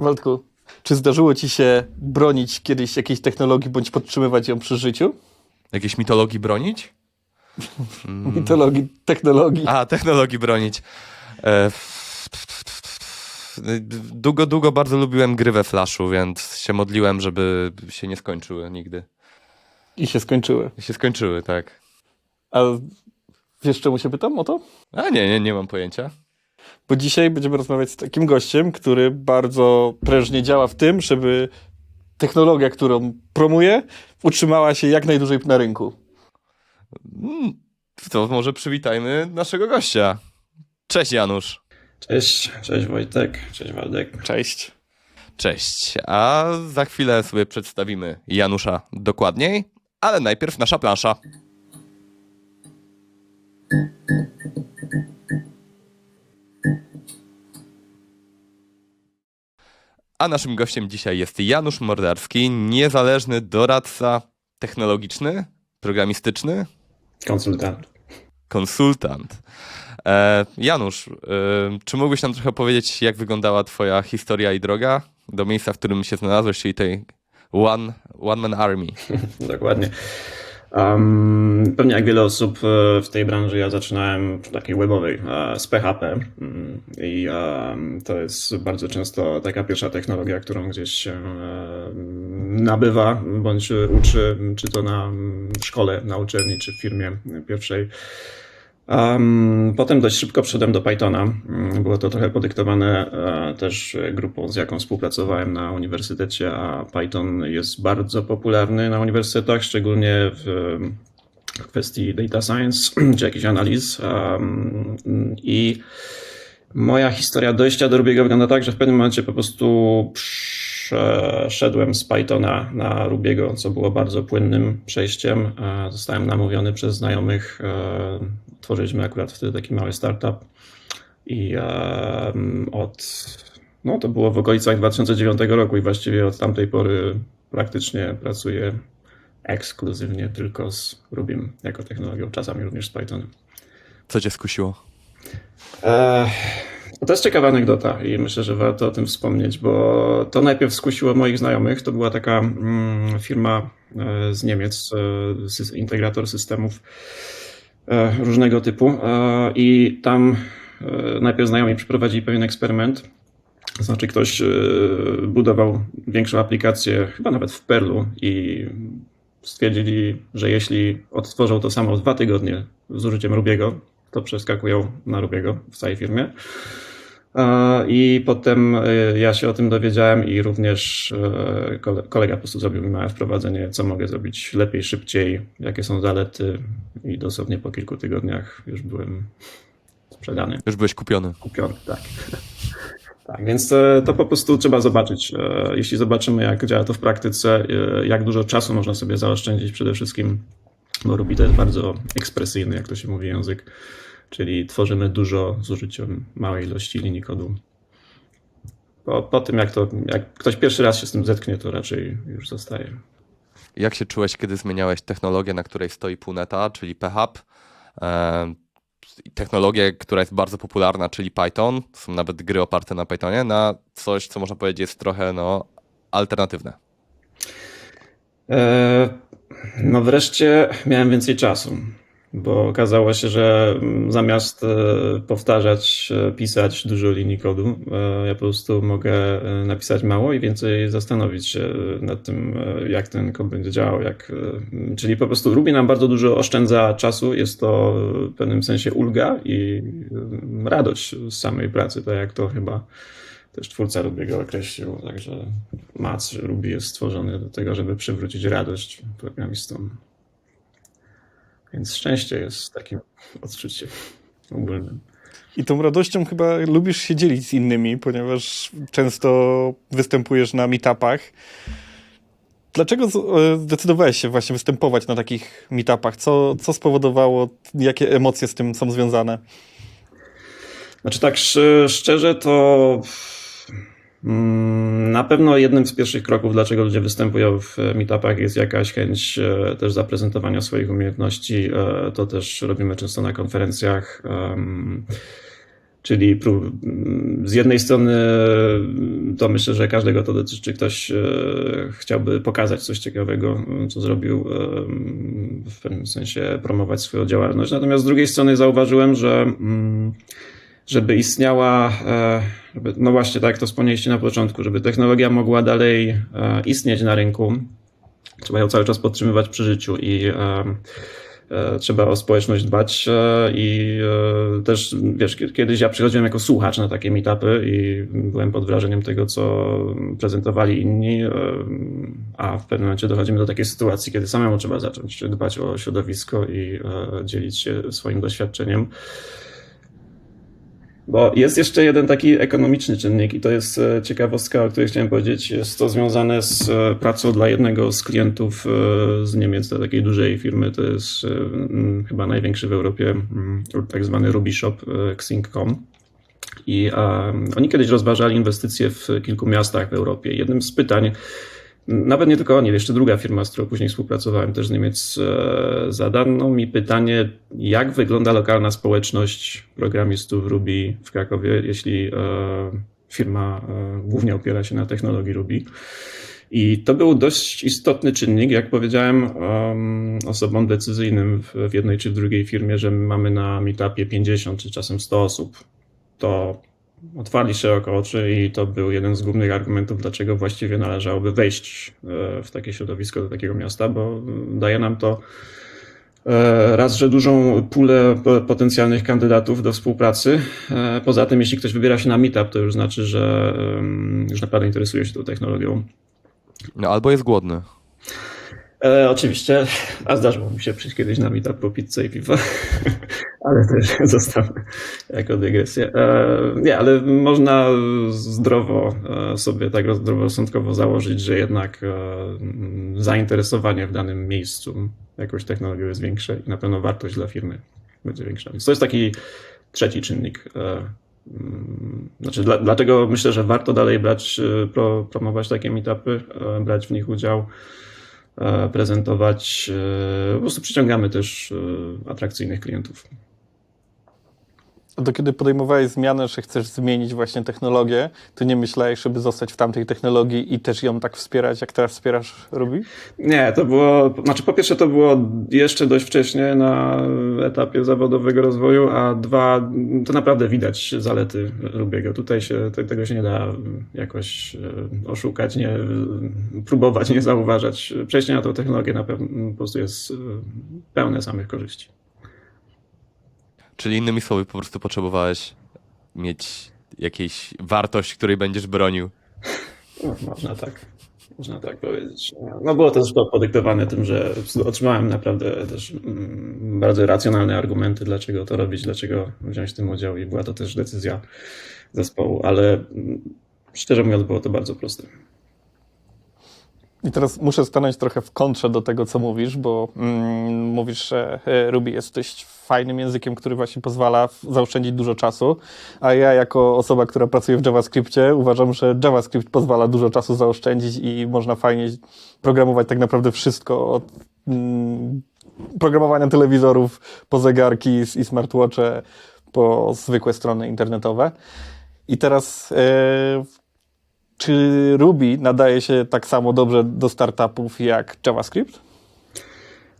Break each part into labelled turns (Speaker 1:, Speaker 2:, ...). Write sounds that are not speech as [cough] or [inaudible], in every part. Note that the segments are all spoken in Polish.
Speaker 1: Waldku, czy zdarzyło ci się bronić kiedyś jakiejś technologii bądź podtrzymywać ją przy życiu?
Speaker 2: Jakiejś mitologii bronić? [laughs]
Speaker 1: Mitologii, technologii.
Speaker 2: A, technologii bronić. E, Długo, długo bardzo lubiłem gry we Flashu, więc się modliłem, żeby się nie skończyły nigdy.
Speaker 1: I się skończyły.
Speaker 2: I się skończyły, tak.
Speaker 1: A wiesz czemu się pytam o to?
Speaker 2: A nie, nie, nie mam pojęcia.
Speaker 1: Bo dzisiaj będziemy rozmawiać z takim gościem, który bardzo prężnie działa w tym, żeby technologia, którą promuje, utrzymała się jak najdłużej na rynku.
Speaker 2: Mm, To może przywitajmy naszego gościa. Cześć Janusz.
Speaker 3: Cześć, cześć Wojtek, cześć Waldek.
Speaker 1: Cześć.
Speaker 2: Cześć. A za chwilę sobie przedstawimy Janusza dokładniej, ale najpierw nasza plansza. A naszym gościem dzisiaj jest Janusz Mordarski, niezależny doradca technologiczny, programistyczny,
Speaker 3: Konsultant.
Speaker 2: konsultant. E, Janusz, e, czy mógłbyś nam trochę powiedzieć, jak wyglądała Twoja historia i droga do miejsca, w którym się znalazłeś, czyli tej One, one Man Army? [laughs]
Speaker 3: Dokładnie. Um, pewnie jak wiele osób e, w tej branży, ja zaczynałem takiej webowej e, z PHP mm, i to jest bardzo często taka pierwsza technologia, którą gdzieś się nabywa bądź uczy, czy to na mm, szkole, na uczelni, czy w firmie pierwszej. Um, potem dość szybko przyszedłem do Pythona. Mm, Było to trochę podyktowane e, też grupą, z jaką współpracowałem na uniwersytecie, a Python jest bardzo popularny na uniwersytetach, szczególnie w, kwestii data science [clears throat] czy jakichś analiz. Um, I moja historia dojścia do Rubiego wygląda tak, że w pewnym momencie po prostu przeszedłem z Pythona na Rubiego, co było bardzo płynnym przejściem. E, Zostałem namówiony przez znajomych. e, Tworzyliśmy akurat wtedy taki mały startup i em, od, no to było w okolicach 2009 roku i właściwie od tamtej pory praktycznie pracuję ekskluzywnie tylko z Rubim jako technologią, czasami również z Pythonem.
Speaker 2: Co cię skusiło?
Speaker 3: E, To jest ciekawa anegdota i myślę, że warto o tym wspomnieć, bo to najpierw skusiło moich znajomych. To była taka mm, firma e, z Niemiec, e, integrator systemów e, różnego typu i tam najpierw znajomi przeprowadzili pewien eksperyment. Znaczy ktoś budował większą aplikację, chyba nawet w Perlu i stwierdzili, że jeśli odtworzą to samo dwa tygodnie z użyciem Rubiego, to przeskakują na Rubiego w całej firmie. E, I potem e, ja się o tym dowiedziałem i również e, kole- kolega po prostu zrobił mi małe wprowadzenie, co mogę zrobić lepiej, szybciej, jakie są zalety i dosłownie po kilku tygodniach już byłem sprzedany,
Speaker 2: Już byłeś kupiony.
Speaker 3: kupiony, tak. [laughs] Tak, więc to po prostu trzeba zobaczyć. Jeśli zobaczymy, jak działa to w praktyce, jak dużo czasu można sobie zaoszczędzić przede wszystkim, bo Ruby to jest bardzo ekspresyjny, jak to się mówi, język, czyli tworzymy dużo z użyciem małej ilości linii kodu. Po, po tym, jak, to, jak ktoś pierwszy raz się z tym zetknie, to raczej już zostaje.
Speaker 2: Jak się czułeś, kiedy zmieniałeś technologię, na której stoi Puneta, czyli PHP? E, i technologię, która jest bardzo popularna, czyli Python, są nawet gry oparte na Pythonie, na coś, co można powiedzieć jest trochę no, alternatywne.
Speaker 3: E, No wreszcie miałem więcej czasu, bo okazało się, że mm, zamiast e, powtarzać, e, pisać dużo linii kodu, e, ja po prostu mogę napisać mało i więcej zastanowić się nad tym, jak ten kod będzie działał. Jak, czyli po prostu Ruby nam bardzo dużo oszczędza czasu, jest to w pewnym sensie ulga i radość z samej pracy, tak jak to chyba też twórca Rubiego określił, także mac Ruby jest stworzony do tego, żeby przywrócić radość programistom. Więc szczęście jest takim [laughs] odczuciem ogólnym.
Speaker 1: I tą radością chyba lubisz się dzielić z innymi, ponieważ często występujesz na meetupach. Dlaczego e, zdecydowałeś się właśnie występować na takich meetupach? Co, co spowodowało, jakie emocje z tym są związane?
Speaker 3: Znaczy tak sz- szczerze to na pewno jednym z pierwszych kroków, dlaczego ludzie występują w meetupach jest jakaś chęć e, też zaprezentowania swoich umiejętności. E, To też robimy często na konferencjach. Czyli mm, z jednej strony mm, to myślę, że każdego to dotyczy, ktoś e, chciałby pokazać coś ciekawego, co zrobił, w pewnym sensie promować swoją działalność. Natomiast z drugiej strony zauważyłem, że mm, żeby istniała, e, no właśnie tak jak to wspomnieliście na początku, żeby technologia mogła dalej e, istnieć na rynku, trzeba ją cały czas podtrzymywać przy życiu i e, trzeba o społeczność dbać i też, wiesz, kie- kiedyś ja przychodziłem jako słuchacz na takie meetupy i byłem pod wrażeniem tego, co prezentowali inni, a w pewnym momencie dochodzimy do takiej sytuacji, kiedy samemu trzeba zacząć dbać o środowisko i dzielić się swoim doświadczeniem. Bo jest jeszcze jeden taki ekonomiczny czynnik i to jest e, ciekawostka, o której chciałem powiedzieć. Jest to związane z e, pracą dla jednego z klientów e, z Niemiec, dla takiej dużej firmy. To jest chyba największy w Europie, tak zwany Ruby Shop, Xing.com. I e, oni kiedyś rozważali inwestycje w kilku miastach w Europie. Jednym z pytań, nawet nie tylko oni, jeszcze druga firma, z którą później współpracowałem, też z Niemiec, e, zadano mi pytanie, jak wygląda lokalna społeczność programistów Ruby w Krakowie, jeśli e, firma e, głównie opiera się na technologii Ruby. I to był dość istotny czynnik, jak powiedziałem osobom decyzyjnym w, jednej czy w drugiej firmie, że my mamy na meetupie 50 czy czasem 100 osób. To otwarli szeroko oczy i to był jeden z głównych argumentów, dlaczego właściwie należałoby wejść e, w takie środowisko do takiego miasta, bo daje nam to e, raz, że dużą pulę po- potencjalnych kandydatów do współpracy. E, Poza tym, jeśli ktoś wybiera się na meetup, to już znaczy, że już naprawdę interesuje się tą technologią.
Speaker 2: No, albo jest głodny.
Speaker 3: E, oczywiście, a zdarzyło mi się przyjść kiedyś na meetup po pizzę i piwo, [laughs] ale też [laughs] zostawmy jako dygresję. E, nie, ale można zdrowo e, sobie tak zdroworozsądkowo założyć, że jednak e, zainteresowanie w danym miejscu jakąś technologią jest większe i na pewno wartość dla firmy będzie większa. Więc to jest taki trzeci czynnik. e, mm, Znaczy, dla, dlatego myślę, że warto dalej brać, pro, promować takie meetupy, brać w nich udział prezentować. e, Po prostu przyciągamy też e, atrakcyjnych klientów.
Speaker 1: Do kiedy podejmowałeś zmianę, że chcesz zmienić właśnie technologię, to nie myślałeś, żeby zostać w tamtej technologii i też ją tak wspierać, jak teraz wspierasz Ruby?
Speaker 3: Nie, to było, znaczy po pierwsze to było jeszcze dość wcześnie na etapie zawodowego rozwoju, a dwa, to naprawdę widać zalety Rubiego. Tutaj się, te- tego się nie da jakoś e, oszukać, nie próbować, nie zauważać. Przejście na tą technologię na pewno po prostu jest e, pełne samych korzyści.
Speaker 2: Czyli innymi słowy, po prostu potrzebowałeś mieć jakąś wartość, której będziesz bronił.
Speaker 3: No, można tak. Można tak powiedzieć. No było to zresztą podyktowane tym, że otrzymałem naprawdę też mm, bardzo racjonalne argumenty, dlaczego to robić, dlaczego wziąć w tym udział i była to też decyzja zespołu, ale mm, szczerze mówiąc było to bardzo proste.
Speaker 1: I teraz muszę stanąć trochę w kontrze do tego, co mówisz, bo mm, mówisz, że e, Ruby jest dość fajnym językiem, który właśnie pozwala zaoszczędzić dużo czasu, a ja jako osoba, która pracuje w JavaScriptie uważam, że JavaScript pozwala dużo czasu zaoszczędzić i można fajnie programować tak naprawdę wszystko od mm, programowania telewizorów po zegarki i smartwatche po zwykłe strony internetowe. I teraz e, czy Ruby nadaje się tak samo dobrze do startupów jak JavaScript?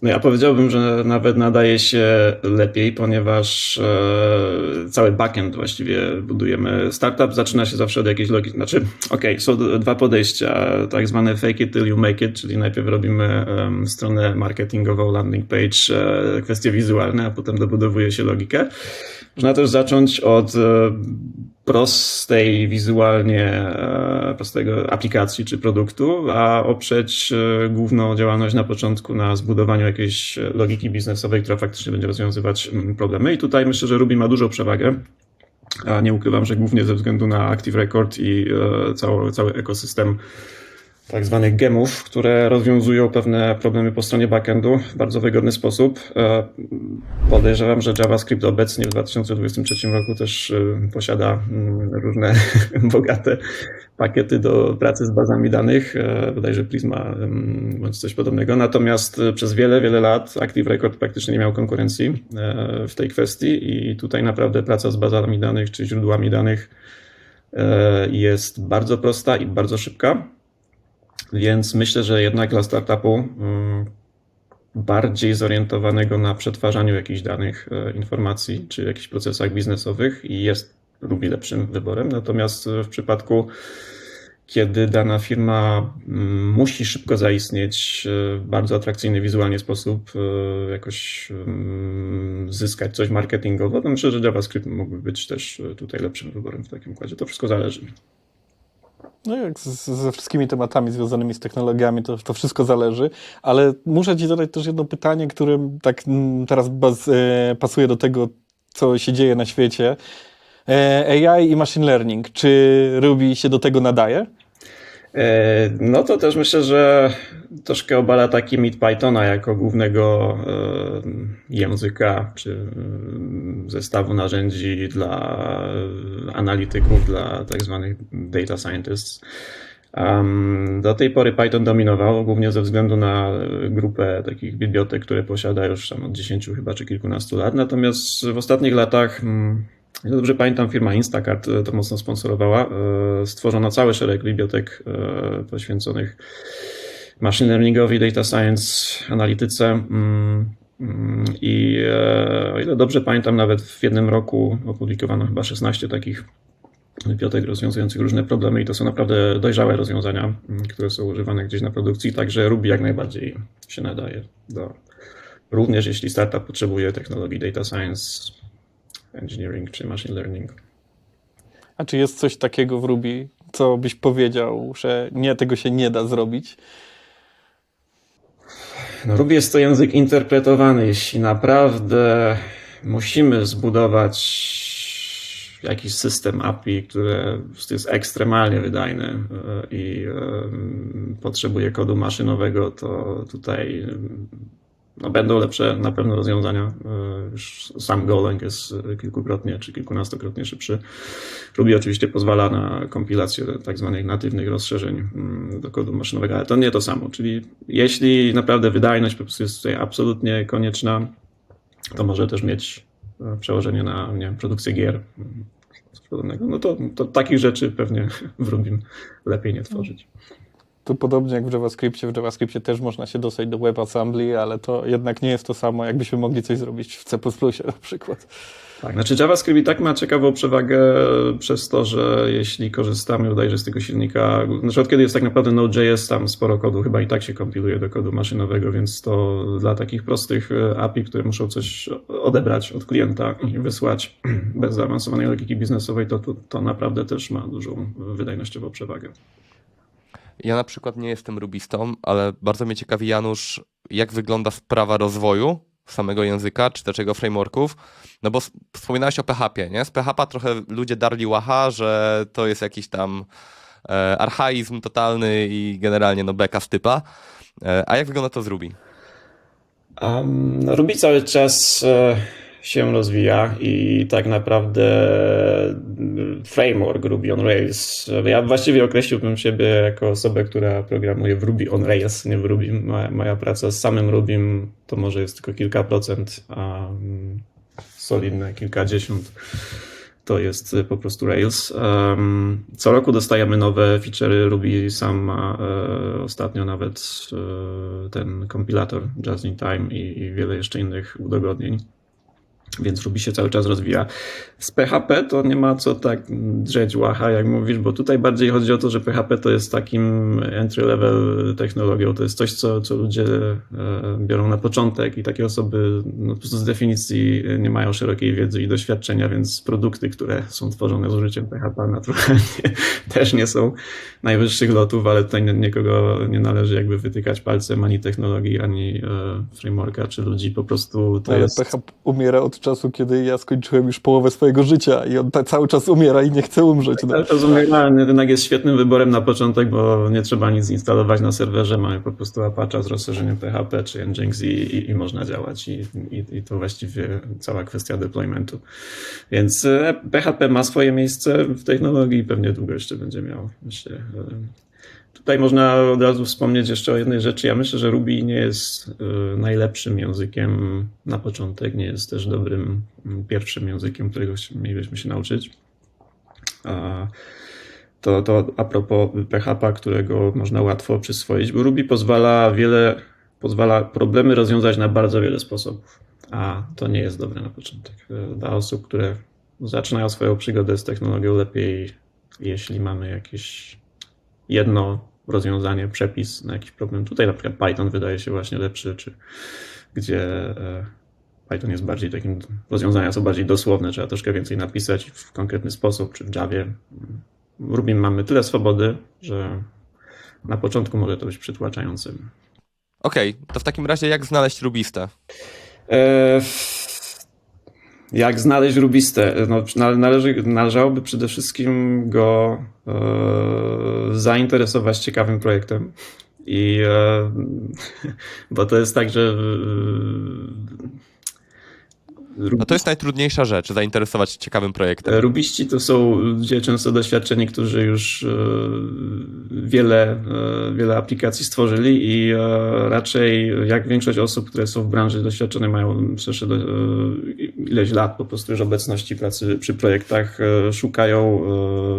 Speaker 3: No ja powiedziałbym, że nawet nadaje się lepiej, ponieważ e, cały backend właściwie budujemy. Startup zaczyna się zawsze od jakiejś logiki. Znaczy, okej, są d- dwa podejścia. Tak zwane fake it till you make it, czyli najpierw robimy stronę marketingową, landing page, e, kwestie wizualne, a potem dobudowuje się logikę. Można też zacząć od e, prostej wizualnie, e, prostego aplikacji czy produktu, a oprzeć e, główną działalność na początku na zbudowaniu jakiejś logiki biznesowej, która faktycznie będzie rozwiązywać mm, problemy. I tutaj myślę, że Ruby ma dużą przewagę. A nie ukrywam, że głównie ze względu na Active Record i e, cały, cały ekosystem tak zwanych gemów, które rozwiązują pewne problemy po stronie backendu w bardzo wygodny sposób. E, Podejrzewam, że JavaScript obecnie w 2023 roku też e, posiada mm, różne [laughs] bogate pakiety do pracy z bazami danych, e, bodajże Prisma bądź coś podobnego. Natomiast przez wiele, wiele lat Active Record praktycznie nie miał konkurencji w tej kwestii i tutaj naprawdę praca z bazami danych czy źródłami danych jest bardzo prosta i bardzo szybka. Więc myślę, że jednak dla startupu mm, bardziej zorientowanego na przetwarzaniu jakichś danych, e, informacji czy jakichś procesach biznesowych jest Ruby lepszym wyborem. Natomiast w przypadku, kiedy dana firma mm, musi szybko zaistnieć e, w bardzo atrakcyjny wizualnie sposób, e, jakoś mm, zyskać coś marketingowo, to myślę, że JavaScript mógłby być też e, tutaj lepszym wyborem w takim układzie. To wszystko zależy.
Speaker 1: No jak z, ze wszystkimi tematami związanymi z technologiami, to, to wszystko zależy, ale muszę ci zadać też jedno pytanie, które tak mm, teraz baz, e, pasuje do tego, co się dzieje na świecie. E, AI i machine learning, czy Ruby się do tego nadaje?
Speaker 3: E, No to też myślę, że troszkę obala taki mit Pythona jako głównego e, języka czy mm, zestawu narzędzi dla analityków, dla tak zwanych data scientists. Do tej pory Python dominował, głównie ze względu na grupę takich bibliotek, które posiada już tam od 10 chyba czy kilkunastu lat. Natomiast w ostatnich latach, ile dobrze pamiętam, firma Instacart e, to mocno sponsorowała. e, Stworzono cały szereg bibliotek e, poświęconych machine learningowi, data science, analityce. mm, mm, I o ile dobrze pamiętam, nawet w jednym roku opublikowano chyba 16 takich bibliotek rozwiązujących różne problemy i to są naprawdę dojrzałe rozwiązania, mm, które są używane gdzieś na produkcji, także Ruby jak najbardziej się nadaje do, również jeśli startup potrzebuje technologii data science, engineering czy machine learning.
Speaker 1: A czy jest coś takiego w Ruby, co byś powiedział, że nie, tego się nie da zrobić?
Speaker 3: No, Ruby jest to język interpretowany. Jeśli naprawdę musimy zbudować jakiś system API, który jest ekstremalnie wydajny e, i potrzebuje kodu maszynowego, to tutaj no, będą lepsze na pewno rozwiązania. E, Już sam Golang jest kilkukrotnie czy kilkunastokrotnie szybszy. Ruby oczywiście pozwala na kompilację tak zwanych natywnych rozszerzeń mm, do kodu maszynowego, ale to nie to samo. Czyli jeśli naprawdę wydajność po prostu jest tutaj absolutnie konieczna, to może też mieć e, przełożenie na nie wiem, produkcję gier. mm, podobnego. No to, to takich rzeczy pewnie [laughs] w Rubim lepiej nie tworzyć.
Speaker 1: To podobnie jak w JavaScriptie, w JavaScriptie też można się dostać do WebAssembly, ale to jednak nie jest to samo, jakbyśmy mogli coś zrobić w C++ na przykład.
Speaker 3: Tak, znaczy JavaScript i tak ma ciekawą przewagę przez to, że jeśli korzystamy bodajże z tego silnika, znaczy od kiedy jest tak naprawdę Node.js, tam sporo kodu chyba i tak się kompiluje do kodu maszynowego, więc to dla takich prostych e, API, które muszą coś odebrać od klienta i wysłać [clears throat] bez zaawansowanej logiki biznesowej, to, to, to naprawdę też ma dużą wydajnościową przewagę.
Speaker 2: Ja na przykład nie jestem rubistą, ale bardzo mnie ciekawi, Janusz, jak wygląda sprawa rozwoju samego języka, czy też jego frameworków. No bo wspominałeś o PHP, nie? Z PHP trochę ludzie darli łacha, że to jest jakiś tam e, archaizm totalny i generalnie no beka z typa. E, a jak wygląda to z Ruby?
Speaker 3: Um, Ruby cały czas e, się rozwija i tak naprawdę mm, framework Ruby on Rails. Ja właściwie określiłbym siebie jako osobę, która programuje w Ruby on Rails, nie w Ruby. Moja, moja praca z samym Rubim to może jest tylko kilka procent, a mm, solidne kilkadziesiąt to jest po prostu Rails. Co roku dostajemy nowe feature'y. Ruby sam e, ostatnio nawet e, ten kompilator Just in Time i wiele jeszcze innych udogodnień. Więc Ruby się cały czas rozwija. Z PHP to nie ma co tak drzeć łacha, jak mówisz, bo tutaj bardziej chodzi o to, że PHP to jest takim entry-level technologią. To jest coś, co, co ludzie e, biorą na początek i takie osoby no, po prostu z definicji nie mają szerokiej wiedzy i doświadczenia, więc produkty, które są tworzone z użyciem PHP naturalnie [laughs] też nie są najwyższych lotów, ale tutaj nikogo nie należy jakby wytykać palcem ani technologii, ani e, frameworka, czy ludzi. Po prostu to
Speaker 1: Ale
Speaker 3: jest...
Speaker 1: PHP umiera od czasu, kiedy ja skończyłem już połowę swojego życia i on cały czas umiera i nie chce umrzeć. No.
Speaker 3: Ale to Zumieralny rynek jest świetnym wyborem na początek, bo nie trzeba nic instalować na serwerze, mamy po prostu Apache z rozszerzeniem PHP czy Nginx i, i, i można działać i, i, to właściwie cała kwestia deploymentu. Więc e, PHP ma swoje miejsce w technologii i pewnie długo jeszcze będzie miał. Myślę. Tutaj można od razu wspomnieć jeszcze o jednej rzeczy. Ja myślę, że Ruby nie jest e, najlepszym językiem na początek, nie jest też dobrym m, pierwszym językiem, którego mielibyśmy się nauczyć. To, to a propos PHP, którego można łatwo przyswoić, bo Ruby pozwala wiele, pozwala problemy rozwiązać na bardzo wiele sposobów, a to nie jest dobre na początek. E, Dla osób, które zaczynają swoją przygodę z technologią, lepiej, jeśli mamy jakieś jedno rozwiązanie, przepis na jakiś problem. Tutaj na przykład Python wydaje się właśnie lepszy, czy gdzie e, Python jest bardziej takim, rozwiązania są bardziej dosłowne, trzeba troszkę więcej napisać w konkretny sposób, czy w Javie. W Ruby mamy tyle swobody, że na początku może to być przytłaczające.
Speaker 2: Okej, to w takim razie jak znaleźć rubistę?
Speaker 3: Jak znaleźć rubistę? No, nale- należy, należałoby przede wszystkim go e, zainteresować ciekawym projektem. I e, [laughs] bo to jest tak, że e,
Speaker 2: No to jest najtrudniejsza rzecz, zainteresować się ciekawym projektem.
Speaker 3: Rubiści to są ludzie często doświadczeni, którzy już e, wiele, e, wiele aplikacji stworzyli i e, raczej jak większość osób, które są w branży doświadczone, mają przecież e, ileś lat po prostu już obecności pracy przy projektach, szukają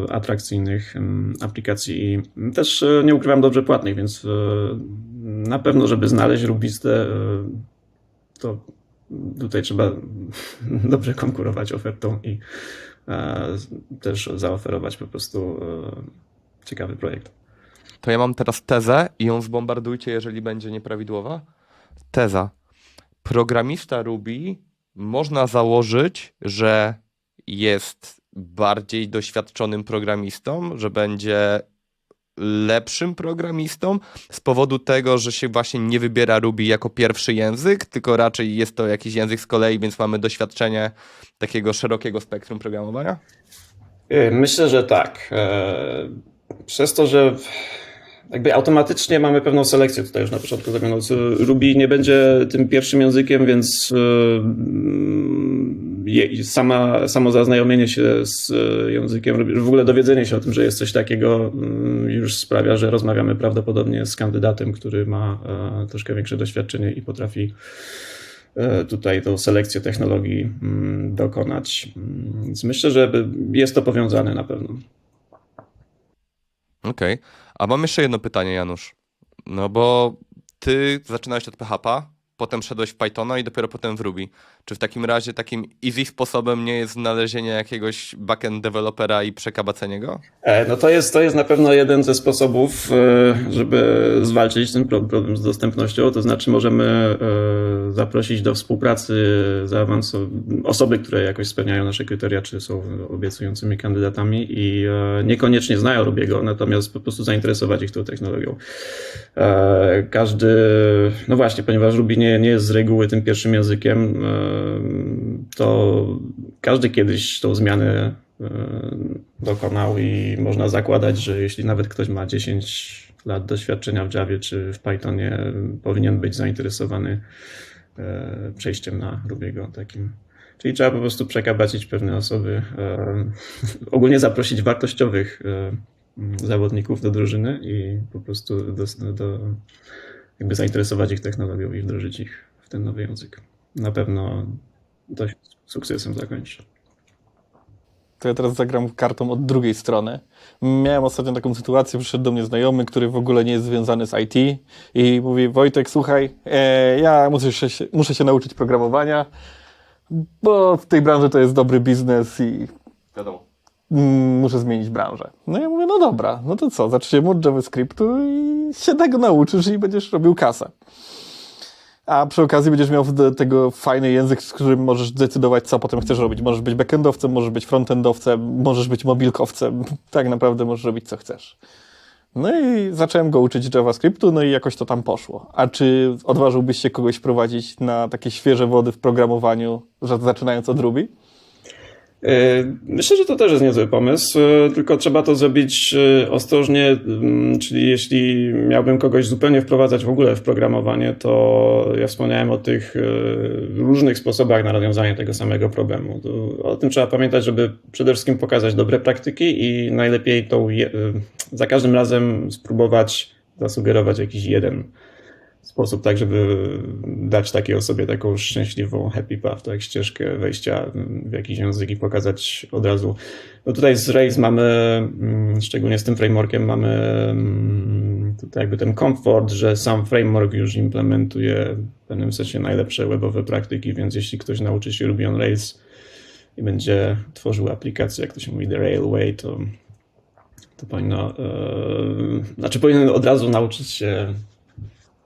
Speaker 3: atrakcyjnych aplikacji i też nie ukrywam dobrze płatnych, więc na pewno, żeby znaleźć rubistę, to tutaj trzeba [laughs] dobrze konkurować ofertą i e, też zaoferować po prostu e, ciekawy projekt.
Speaker 2: To ja mam teraz tezę i ją zbombardujcie, jeżeli będzie nieprawidłowa. Teza. Programista Ruby można założyć, że jest bardziej doświadczonym programistą, że będzie lepszym programistą z powodu tego, że się właśnie nie wybiera Ruby jako pierwszy język, tylko raczej jest to jakiś język z kolei, więc mamy doświadczenie takiego szerokiego spektrum programowania?
Speaker 3: E, Myślę, że tak. E, Przez to, że jakby automatycznie mamy pewną selekcję tutaj już na początku zrobioną. Ruby nie będzie tym pierwszym językiem, więc je- sama, samo zaznajomienie się z e, językiem, w ogóle dowiedzenie się o tym, że jest coś takiego, mm, już sprawia, że rozmawiamy prawdopodobnie z kandydatem, który ma e, troszkę większe doświadczenie i potrafi e, tutaj tą selekcję technologii mm, dokonać. Mm, Więc myślę, że jest to powiązane na pewno.
Speaker 2: Okej. A mam jeszcze jedno pytanie, Janusz. No bo ty zaczynałeś od PHP, potem szedłeś w Pythona i dopiero potem w Ruby. Czy w takim razie takim easy sposobem nie jest znalezienie jakiegoś backend dewelopera i przekabacenie go?
Speaker 3: E, No to jest, to jest na pewno jeden ze sposobów, e, żeby zwalczyć ten pro- problem z dostępnością. To znaczy możemy e, zaprosić do współpracy osoby, które jakoś spełniają nasze kryteria, czy są obiecującymi kandydatami i niekoniecznie znają Rubiego, natomiast po prostu zainteresować ich tą technologią. Każdy, no właśnie, ponieważ Ruby nie, nie jest z reguły tym pierwszym językiem, e, to każdy kiedyś tą zmianę e, dokonał i można zakładać, że jeśli nawet ktoś ma 10 lat doświadczenia w Javie czy w Pythonie, powinien być zainteresowany e, przejściem na Rubiego takim. Czyli trzeba po prostu przekabacić pewne osoby, [laughs] ogólnie zaprosić wartościowych zawodników do drużyny i po prostu do, do, jakby zainteresować ich technologią i wdrożyć ich w ten nowy język. Na pewno to się sukcesem zakończy.
Speaker 1: To ja teraz zagram kartą od drugiej strony. Miałem ostatnio taką sytuację, przyszedł do mnie znajomy, który w ogóle nie jest związany z IT i mówi, Wojtek, słuchaj, e, ja muszę się, muszę się nauczyć programowania, bo w tej branży to jest dobry biznes i
Speaker 2: Wiadomo.
Speaker 1: Mm, muszę zmienić branżę. No ja mówię, no dobra, no to co, zaczniemy od JavaScriptu i się tego nauczysz i będziesz robił kasę. A przy okazji będziesz miał tego fajny język, z którym możesz decydować, co potem chcesz robić. Możesz być backendowcem, możesz być frontendowcem, możesz być mobilkowcem. [laughs] Tak naprawdę możesz robić, co chcesz. No i zacząłem go uczyć JavaScriptu, no i jakoś to tam poszło. A czy odważyłbyś się kogoś prowadzić na takie świeże wody w programowaniu, zaczynając od Ruby?
Speaker 3: E, Myślę, że to też jest niezły pomysł, e, tylko trzeba to zrobić e, ostrożnie, mm, czyli jeśli miałbym kogoś zupełnie wprowadzać w ogóle w programowanie, to ja wspomniałem o tych różnych sposobach na rozwiązanie tego samego problemu. To O tym trzeba pamiętać, żeby przede wszystkim pokazać dobre praktyki i najlepiej e, za każdym razem spróbować zasugerować jakiś jeden sposób, tak, żeby dać takiej osobie taką szczęśliwą happy path, tak, ścieżkę wejścia w jakiś język i pokazać od razu. No tutaj z Rails mamy, mm, szczególnie z tym frameworkiem, mamy mm, tutaj jakby ten komfort, że sam framework już implementuje w pewnym sensie najlepsze webowe praktyki, więc jeśli ktoś nauczy się Ruby on Rails i będzie tworzył aplikację, jak to się mówi, the Railway, to to powinno, e, znaczy powinien od razu nauczyć się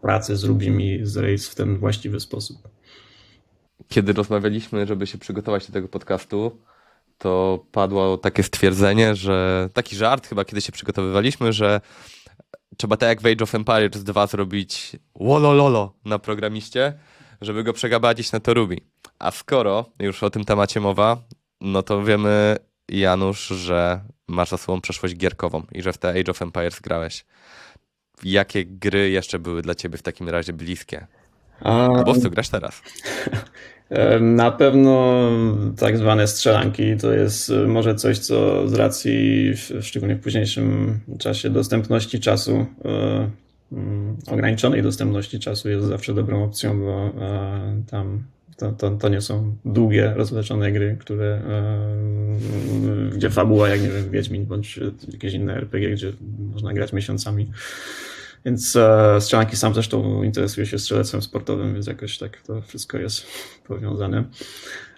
Speaker 3: pracy z Rubim i z Rails w ten właściwy sposób.
Speaker 2: Kiedy rozmawialiśmy, żeby się przygotować do tego podcastu, to padło takie stwierdzenie, że taki żart chyba, kiedy się przygotowywaliśmy, że trzeba tak jak w Age of Empires 2 zrobić wolololo na programiście, żeby go przegabadzić na to Ruby. A skoro już o tym temacie mowa, no to wiemy, Janusz, że masz za sobą przeszłość gierkową i że w te Age of Empires grałeś. Jakie gry jeszcze były dla ciebie w takim razie bliskie?
Speaker 3: A,
Speaker 2: Albo w co grasz teraz? [laughs]
Speaker 3: e, na pewno tak zwane strzelanki to jest e, może coś, co z racji, szczególnie w późniejszym czasie dostępności czasu, e, mm, ograniczonej dostępności czasu jest zawsze dobrą opcją, bo tam to, to, to nie są długie, rozleczone gry, które, e, gdzie fabuła, jak nie wiem, Wiedźmin bądź jakieś inne RPG, gdzie można grać miesiącami. Więc e, strzelanki sam zresztą interesuje się strzelectwem sportowym, więc jakoś tak to wszystko jest powiązane.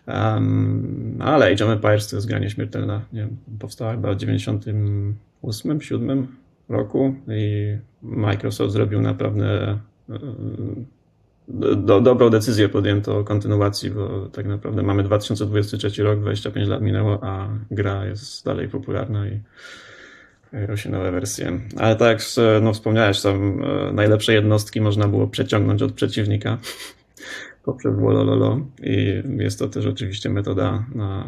Speaker 3: Um, ale Age of Empires to jest gra nieśmiertelna. Nie, wiem, powstała chyba w 98, 7 roku i Microsoft zrobił naprawdę e, do, dobrą decyzję podjęto o kontynuacji, bo tak naprawdę mamy 2023 rok, 25 lat minęło, a gra jest dalej popularna i pojawiają się nowe wersje. Ale tak jak e, no, wspomniałeś, tam e, najlepsze jednostki można było przeciągnąć od przeciwnika [laughs] poprzez wolololo i jest to też oczywiście metoda na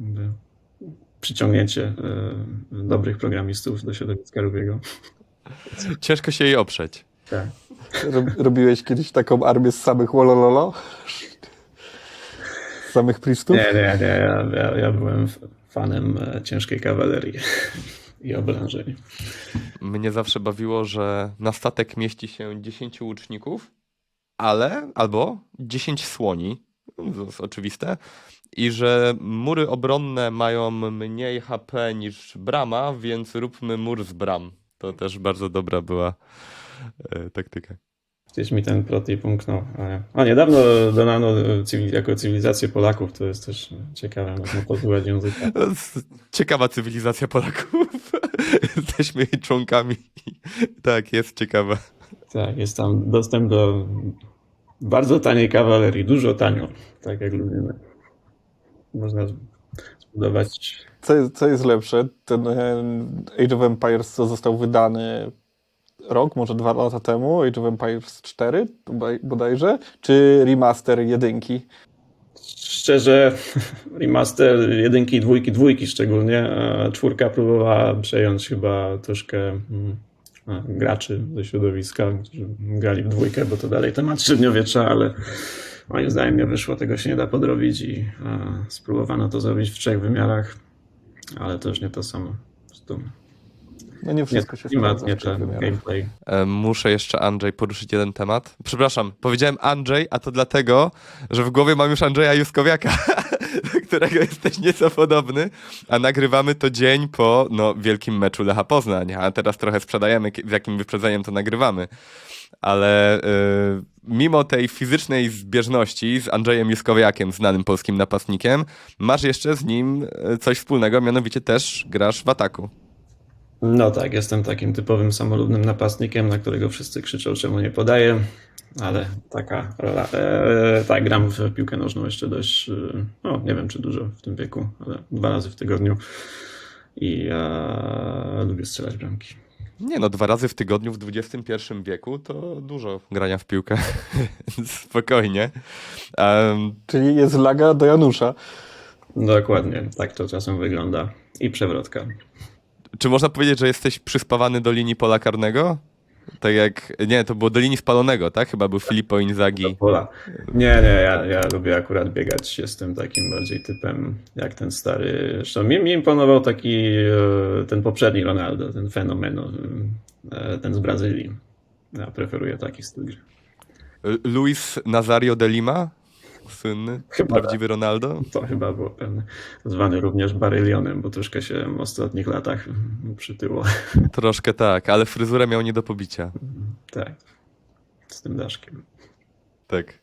Speaker 3: e, przyciągnięcie e, dobrych programistów do środowiska Rubiego.
Speaker 2: Ciężko się jej oprzeć.
Speaker 3: Tak.
Speaker 1: Rob- Robiłeś kiedyś taką armię z samych wolololo? Z samych priestów?
Speaker 3: Nie, nie, nie. Ja, ja, ja byłem fanem e, ciężkiej kawalerii [laughs] i oblężeń.
Speaker 2: Mnie zawsze bawiło, że na statek mieści się 10 łuczników, ale albo 10 słoni, to jest oczywiste, i że mury obronne mają mniej HP niż brama, więc róbmy mur z bram. To też bardzo dobra była e, taktyka.
Speaker 3: Gdzieś mi ten protip umknął. Ale- A niedawno dodano cywil, jako cywilizację Polaków, to jest też ciekawe, można posłuchać języka. [laughs]
Speaker 2: Ciekawa cywilizacja Polaków. [laughs] Jesteśmy jej członkami. Tak, jest ciekawa.
Speaker 3: Tak, jest tam dostęp do bardzo taniej kawalerii, dużo tanio, tak jak lubimy. Można zbudować.
Speaker 1: Co jest, co jest lepsze? Ten e, Age of Empires, co został wydany rok, może dwa lata temu, Age of Empires 4 bodaj- bodajże, czy remaster jedynki?
Speaker 3: Szczerze, [laughs] remaster jedynki, dwójki, dwójki szczególnie. a Czwórka próbowała przejąć chyba troszkę mm, a, graczy ze środowiska, którzy grali w dwójkę, bo to dalej temat średniowiecza, ale moim zdaniem nie wyszło, tego się nie da podrobić i a, spróbowano to zrobić w trzech wymiarach, ale to już nie to samo.
Speaker 1: No nie
Speaker 3: Nie
Speaker 1: wszystko się
Speaker 3: klimat, nie ten gameplay.
Speaker 2: E, Muszę jeszcze, Andrzej, poruszyć jeden temat. Przepraszam, powiedziałem Andrzej, a to dlatego, że w głowie mam już Andrzeja Juskowiaka, do [laughs] którego jesteś nieco podobny, a nagrywamy to dzień po no, wielkim meczu Lecha Poznań, a teraz trochę sprzedajemy, z jakim wyprzedzeniem to nagrywamy. Ale e, mimo tej fizycznej zbieżności z Andrzejem Juskowiakiem, znanym polskim napastnikiem, masz jeszcze z nim e, coś wspólnego, mianowicie też grasz w ataku.
Speaker 3: No tak, jestem takim typowym samolubnym napastnikiem, na którego wszyscy krzyczą, czemu nie podaję, ale taka rola. E, tak, gram w piłkę nożną jeszcze dość, e, no nie wiem czy dużo w tym wieku, ale dwa razy w tygodniu i e, lubię strzelać bramki.
Speaker 2: Nie no, dwa razy w tygodniu w XXI wieku to dużo grania w piłkę. [laughs] Spokojnie. Em,
Speaker 1: Czyli jest laga do Janusza.
Speaker 3: Dokładnie, tak to czasem wygląda. I przewrotka.
Speaker 2: Czy można powiedzieć, że jesteś przyspawany do linii pola karnego? Tak jak, nie, to było do linii spalonego, tak? Chyba był Filippo Inzaghi.
Speaker 3: Pola. Nie, nie, ja, ja lubię akurat biegać. Jestem takim bardziej typem jak ten stary. Zresztą mi, mi imponował taki e, ten poprzedni Ronaldo, ten fenomeno, e, ten z Brazylii. Ja preferuję taki styl gry.
Speaker 2: Luis Nazario de Lima? Słynny,
Speaker 3: Chyba
Speaker 2: prawdziwy Ronaldo?
Speaker 3: To chyba było pewne. Zwany również Barylionem, bo troszkę się w ostatnich latach przytyło.
Speaker 2: Troszkę tak, ale fryzurę miał nie do pobicia.
Speaker 3: Tak. Z tym daszkiem.
Speaker 2: Tak.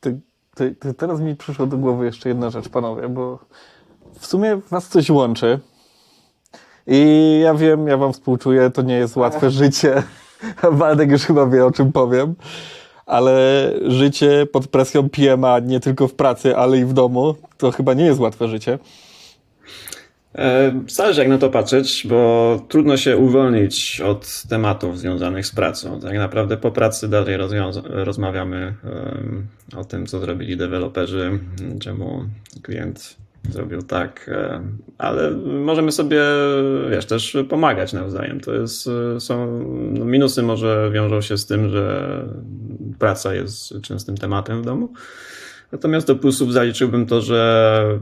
Speaker 1: Ty, ty, ty, teraz mi przyszło do głowy jeszcze jedna rzecz, panowie, bo w sumie was coś łączy. I ja wiem, ja wam współczuję, to nie jest łatwe [laughs] życie. Waldek już chyba wie, o czym powiem. Ale życie pod presją PMA nie tylko w pracy, ale i w domu, to chyba nie jest łatwe życie.
Speaker 3: E, Zależy jak na to patrzeć, bo trudno się uwolnić od tematów związanych z pracą. Tak naprawdę po pracy dalej rozmawiamy o tym, co zrobili deweloperzy, czemu klient zrobił tak, e, ale możemy sobie, wiesz, też pomagać nawzajem. To jest, e, są, no minusy może wiążą się z tym, że praca jest częstym tematem w domu. Natomiast do plusów zaliczyłbym to, że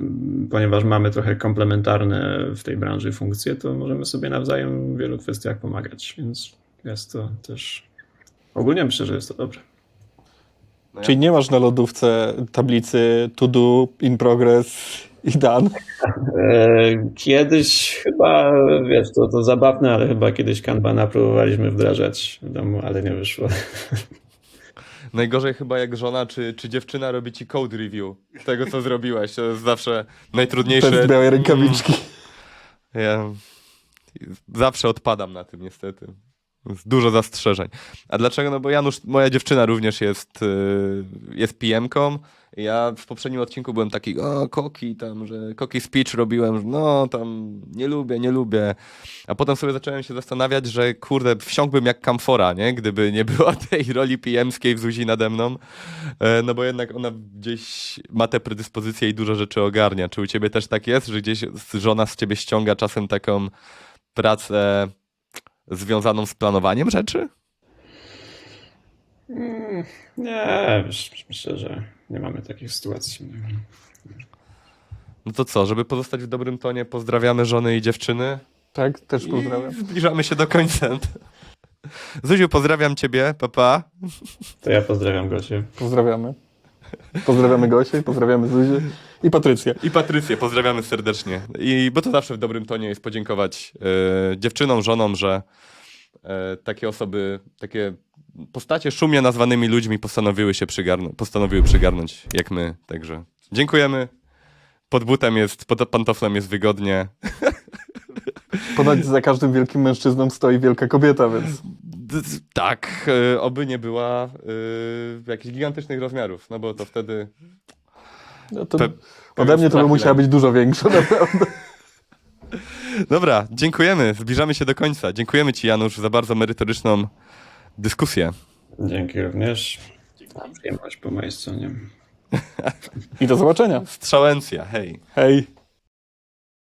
Speaker 3: ponieważ mamy trochę komplementarne w tej branży funkcje, to możemy sobie nawzajem w wielu kwestiach pomagać, więc jest to też. Ogólnie myślę, że jest to dobre.
Speaker 1: Czyli nie masz na lodówce tablicy to do, in progress i done.
Speaker 3: E, Kiedyś chyba, wiesz, to, to zabawne, ale chyba kiedyś Kanbana próbowaliśmy wdrażać w domu, ale nie wyszło. [laughs]
Speaker 2: Najgorzej chyba jak żona czy, czy dziewczyna robi ci code review tego, co zrobiłeś. To jest zawsze najtrudniejsze.
Speaker 1: Bez białej rękawiczki.
Speaker 2: Ja zawsze odpadam na tym niestety. Dużo zastrzeżeń. A dlaczego? No bo Janusz, moja dziewczyna również jest, y, jest PM-ką. Ja w poprzednim odcinku byłem taki, o, koki tam, że koki speech robiłem, no tam nie lubię, nie lubię. A potem sobie zacząłem się zastanawiać, że kurde, wsiąkłbym jak kamfora, nie? Gdyby nie było [laughs] tej roli PM-skiej w Zuzi nade mną. E, No bo jednak ona gdzieś ma te predyspozycje i dużo rzeczy ogarnia. Czy u ciebie też tak jest, że gdzieś żona z ciebie ściąga czasem taką pracę związaną z planowaniem rzeczy?
Speaker 3: Nie, wiesz, myślę, że nie mamy takich sytuacji.
Speaker 2: No to co, żeby pozostać w dobrym tonie, pozdrawiamy żony i dziewczyny.
Speaker 1: Tak, też pozdrawiam.
Speaker 2: I zbliżamy się do końca. Zuziu, pozdrawiam ciebie, papa.
Speaker 3: To ja pozdrawiam Gosię.
Speaker 1: Pozdrawiamy. Pozdrawiamy Gosię, pozdrawiamy Zuzię i Patrycję.
Speaker 2: I Patrycję, pozdrawiamy serdecznie. I bo to zawsze w dobrym tonie jest podziękować e, dziewczynom, żonom, że e, takie osoby, takie postacie szumnie nazwanymi ludźmi postanowiły się przygarnąć, postanowiły przygarnąć jak my. Także dziękujemy. Pod butem jest, pod pantoflem jest wygodnie.
Speaker 1: Ponoć za każdym wielkim mężczyzną stoi wielka kobieta, więc
Speaker 2: Tak, e, oby nie była e, jakichś gigantycznych rozmiarów, no bo to wtedy
Speaker 1: no to
Speaker 2: Pe-
Speaker 1: ode mnie to by musiała być dużo większa, naprawdę.
Speaker 2: Dobra, dziękujemy. Zbliżamy się do końca. Dziękujemy Ci, Janusz, za bardzo merytoryczną dyskusję.
Speaker 3: Dzięki również. Przyjemność po mojej stronie.
Speaker 1: I do zobaczenia.
Speaker 2: Strzałencja, hej.
Speaker 1: Hej.